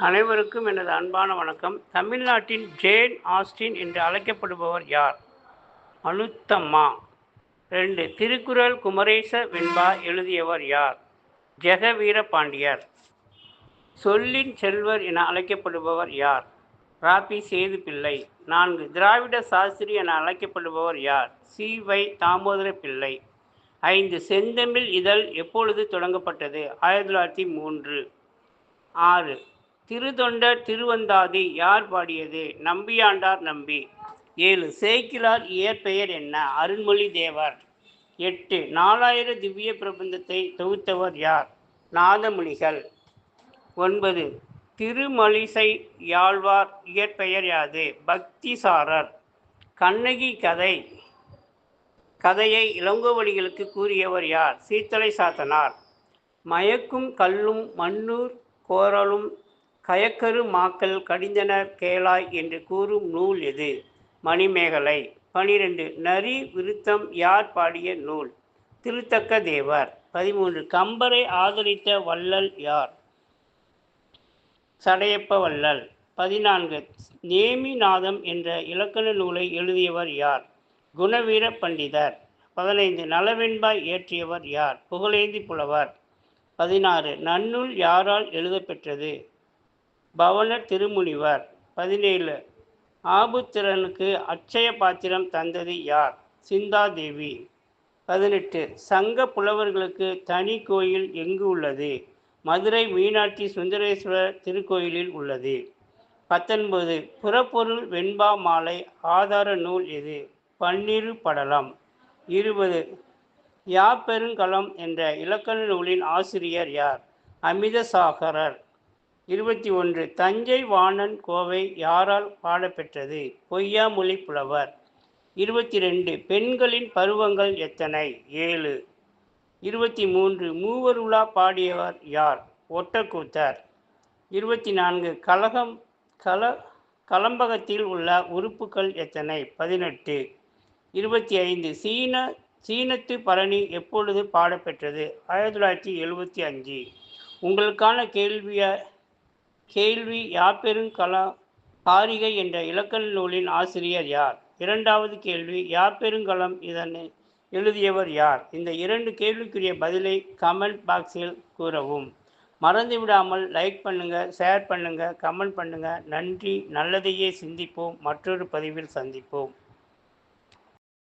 அனைவருக்கும் எனது அன்பான வணக்கம். தமிழ்நாட்டின் ஜேன் ஆஸ்டின் என்று அழைக்கப்படுபவர் யார்? அனுத்தம்மா. ரெண்டு திருக்குறள் குமரேச வெண்பா எழுதியவர் யார்? ஜெகவீர பாண்டியர். சொல்லின் செல்வர் என அழைக்கப்படுபவர் யார்? ராபி சேது பிள்ளை நான்கு திராவிட சாஸ்திரி என அழைக்கப்படுபவர் யார்? சி. வை. தாமோதர பிள்ளை. ஐந்து செந்தமிழ் இதழ் எப்பொழுது தொடங்கப்பட்டது? ஆயிரத்தி தொள்ளாயிரத்தி மூன்று. ஆறு திருதொண்டர் திருவந்தாதி யார் பாடியது? நம்பியாண்டார் நம்பி. ஏழு சேக்கிலார் இயற்பெயர் என்ன? அருண்மொழி தேவர். எட்டு நாலாயிர திவ்ய பிரபந்தத்தை தொகுத்தவர் யார்? நாதமுனிகள் ஒன்பது திருமலிசை யாழ்வார் இயற்பெயர் யாது? பக்திசாரர். கண்ணகி கதை. கதையை இளங்கோவடிகளுக்கு கூறியவர் யார்? சீத்தலை சாத்தனார். மயக்கும் கல்லும் மண்ணூர் கோரலும் கயக்கரு மாக்கள் கடிந்தனர் கேளாய் என்று கூறும் நூல் எது? மணிமேகலை. பனிரெண்டு. நரி விருத்தம் யார் பாடிய நூல்? திருத்தக்க தேவர். பதிமூன்று. கம்பரை ஆதரித்த வள்ளல் யார்? சடையப்ப வள்ளல். பதினான்கு. நேமிநாதம் என்ற இலக்கண நூலை எழுதியவர் யார்? குணவீர பண்டிதர். பதினைந்து. நலவெண்பாய் இயற்றியவர் யார்? புகழேந்தி புலவர். பதினாறு. நன்னூல் யாரால் எழுதப்பெற்றது? பவன திருமுனிவர். பதினேழு. ஆபுத்திரனுக்கு அட்சய பாத்திரம் தந்தது யார்? சிந்தாதேவி. பதினெட்டு. சங்க புலவர்களுக்கு தனி கோயில் எங்கு உள்ளது? மதுரை மீனாட்சி சுந்தரேஸ்வரர் திருக்கோயிலில் உள்ளது. பத்தொன்பது. புறப்பொருள் வெண்பா மாலை ஆதார நூல் எது? பன்னிரு படலம். இருபது. யாப்பெருங்கலம் என்ற இலக்கண நூலின் ஆசிரியர் யார்? அமிதசாகரர். இருபத்தி ஒன்று தஞ்சை வாணன் கோவை யாரால் பாடப்பெற்றது? பொய்யாமொழி புலவர் இருபத்தி ரெண்டு பெண்களின் பருவங்கள் எத்தனை? ஏழு. இருபத்தி மூன்று மூவருலா பாடியவர் யார்? ஒட்டக்கூத்தர். இருபத்தி நான்கு கலகம் கல கலம்பகத்தில் உள்ள உறுப்புகள் எத்தனை? பதினெட்டு. இருபத்தி ஐந்து சீன சீனத்து பரணி எப்பொழுது பாடப்பெற்றது? ஆயிரத்தி தொள்ளாயிரத்தி எழுபத்தி அஞ்சு. உங்களுக்கான கேள்வியை கேள்வி யாப்பெருங்கலா காரிகை என்ற இலக்கண நூலின் ஆசிரியர் யார்? இரண்டாவது கேள்வி யாப்பெருங்கலம் இதனை எழுதியவர் யார்? இந்த இரண்டு கேள்விக்குரிய பதிலை கமெண்ட் பாக்ஸில் கூறவும். மறந்து விடாமல் லைக் பண்ணுங்கள் ஷேர் பண்ணுங்கள் கமெண்ட் பண்ணுங்கள் நன்றி நல்லதையே சிந்திப்போம். மற்றொரு பதிவில் சந்திப்போம்.